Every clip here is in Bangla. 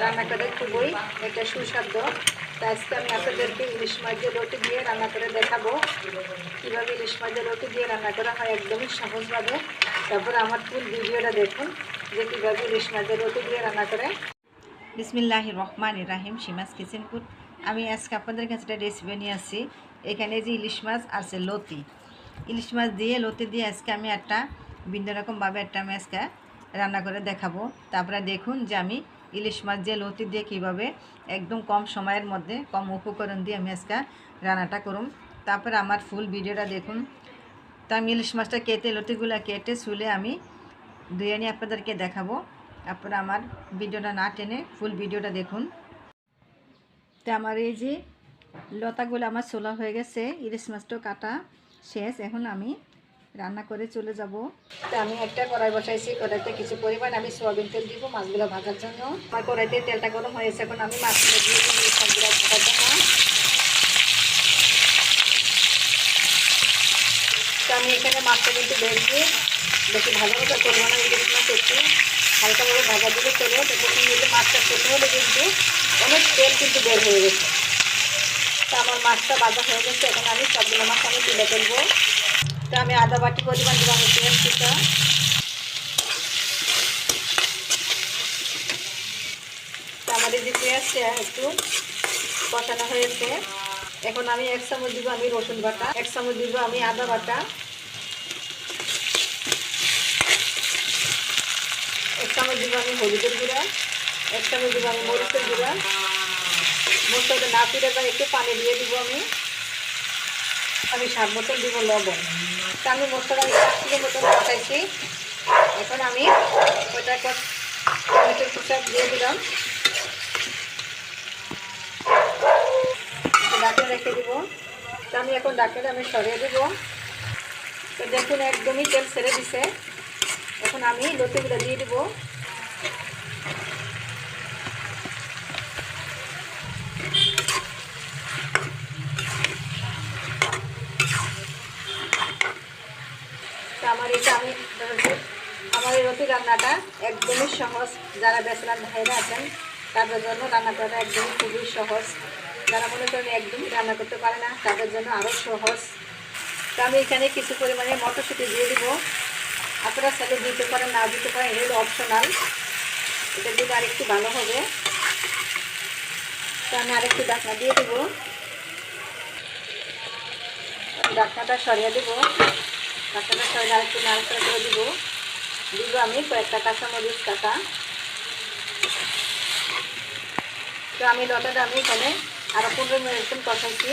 রান্না করে খুবই এটা সুস্বাদু। তাই আজকে আমি আপনাদেরকে ইলিশ মাছ দিয়ে রুটি দিয়ে রান্না করে দেখাবো। কীভাবে ইলিশ মাছ দিয়ে রুটি দিয়ে রান্না করা হয় একদমই সহজভাবে। তারপর আমার ফুল ভিডিওটা দেখুন, যে কীভাবে ইলিশ মাছ দিয়ে রুটি দিয়ে রান্না করে। বিসমিল্লাহ রহমান রাহিম, সীমাস কিচেনপুর আমি আজকে আপনাদের কাছে একটা রেসিপি নিয়ে আসছি। এখানে যে ইলিশ মাছ আছে, লতি। ইলিশ মাছ দিয়ে, লতি দিয়ে আজকে আমি একটা ভিন্ন রকমভাবে একটা আমি আজকে রান্না করে দেখাবো। তারপরে দেখুন যে আমি ইলিশ মাছ দিয়ে, লতি দিয়ে কীভাবে একদম কম সময়ের মধ্যে, কম উপকরণ দিয়ে আমি আজকে রান্নাটা করুম। তারপর আমার ফুল ভিডিওটা দেখুন। তো আমি ইলিশ মাছটা কেটে, লতিগুলো কেটে শুলে আমি ধুয়ে নিয়ে আপনাদেরকে দেখাবো। আপনারা আমার ভিডিওটা না টেনে ফুল ভিডিওটা দেখুন। তো আমার এই যে লতাগুলো আমার সোলা হয়ে গেছে, ইলিশ মাছটাও কাটা শেষ। এখন আমি রান্না করে চলে যাব। আমি একটা কড়াই বসাইছি, কড়াইতে কিছু পরিমাণ আমি সোয়াবিন তেল দিব মাছগুলো ভাজার জন্য। আমার কড়াইতে তেলটা গরম হয়েছে এখন আমি মাছগুলো দিয়ে ইলিশ মাছগুলো ভাজার জন্য। আমি এখানে মাছটা কিন্তু দেখছি বেশি ভালোভাবে করব না ইলিশ মাছ একটু হালকাভাবে ভাজা দিলে চলে তো দেখুন এই মাছটা খেতে হলে কিন্তু অনেক তেল কিন্তু বের হয়ে গেছে। তা আমার মাছটা ভাজা হয়ে গেছে, এখন আমি সবগুলো মাছ আমি তুলে ফেলব। তো আমি আদা বাটি পরিমাণ আমি পেঁয়াজটা তো এই যে পেঁয়াজটা একটু কষানো হয়েছে। এখন আমি এক চামচ দিব আমি রসুন বাটা, এক চামচ দিব আমি আদা বাটা। এক চামচ দিব আমি হলুদের গুঁড়া, এক চামচ দিব আমি মরিচের গুঁড়া। মশলাটা না ফিরে একটু পানি দিয়ে দিব আমি। আমি সাত বোতল দিব লবণ। তা আমি মশলাটা পাঁচ কিলো মতন বসাইছি এখন আমি ওইটা টমেটোর দিয়ে দিলাম। ডাকে রেখে দিব। তা আমি এখন ডাকে আমি সরিয়ে দেবো। তো দেখুন, একদমই তেল ছেড়ে দিছে। এখন আমি লতিগুলো দিয়ে দেবো। এটা আমি আমার এই রুটি রান্নাটা একদমই সহজ। যারা বেসলার ভাইরা আছেন, তাদের জন্য রান্না করাটা একদমই খুবই সহজ। যারা মনে করেন একদমই রান্না করতে পারে না, তাদের জন্য আরও সহজ। তো আমি এখানে কিছু পরিমাণে মটরশুঁটি দিয়ে দিব। আপনারা সাথে দিতে পারেন, না দিতে পারেন, এগুলো অপশনাল এটা দিলে আরেকটু ভালো হবে। তো আমি আরেকটু ডাকনা দিয়ে দেবো। ডাকনাটা সরিয়ে দেবো। ডাকনাটা সরিয়ে আরেকটু নাড়াচাড়া করে দেবো। দিব আমি কয়েকটা কাঁচামরিচ কাটা তো আমি লতাটা আমি এখানে আরও পনেরো মিনিট কষাইছি।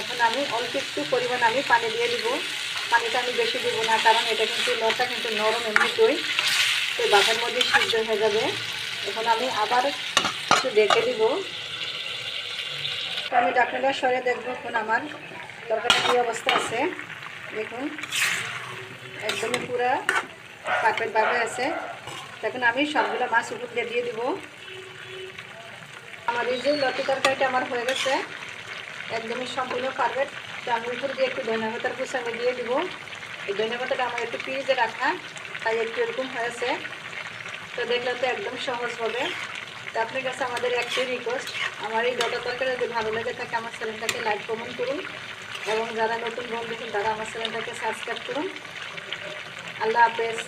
এখন আমি অল্প একটু পরিমাণ আমি পানি দিয়ে দিব। পানিটা আমি বেশি দিব না, কারণ এটা কিন্তু লতা কিন্তু নরম এমনিতেই। তো বাঘের মধ্যে সিদ্ধ হয়ে যাবে। এখন আমি আবার একটু ডেকে দিব। তো আমি ডাক্তারটা সরে দেখব এখন আমার তরকারিটা কী অবস্থা আছে। দেখুন, একদমই পুরা পারফেক্টভাবে আছে। তখন আমি সবগুলো মাছ উপর দিয়ে দিয়ে দিব। আমার এই যে লতি তরকারিটা আমার হয়ে গেছে, একদমই সম্পূর্ণ পারফেক্ট তো উপর দিয়ে একটু ধনিয়া পাতার আমি দিয়ে দিব। এই ধনিয়া পাতাটা আমার একটু ফ্রিজে রাখা, তাই একটু এরকম হয়েছে। তো দেখলে তো একদম সহজ হবে। তো আপনার কাছে আমাদের একটাই রিকোয়েস্ট আমার এই লতা তরকারি যদি ভালো লেগে থাকে, আমার চ্যানেলটাকে লাইক কমেন্ট করুন। এবং যারা নতুন বন্ধু তারা আমার চ্যানেলটাকে সাবস্ক্রাইব করুন। আল্লাহ হাফেজ।